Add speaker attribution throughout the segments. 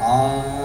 Speaker 1: মেঘ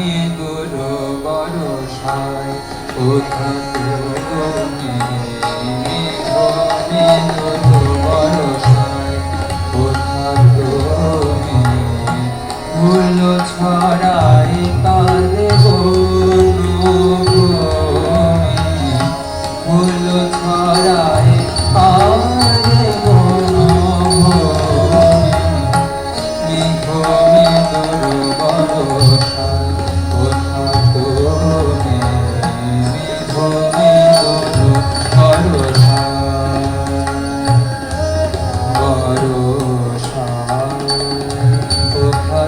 Speaker 1: মেঘুর বরসায় কোথা তুমি ফুল ছড়াই কালে বনভূমি। ছড়াই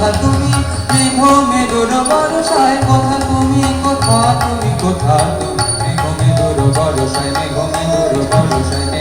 Speaker 1: কোথা তুমি মেঘ মেদুর বরষায় কথা তুমি কথা তুমি কথা তুমি মেঘ মেদুর বরষায় মেঘ মেদুর বরষায়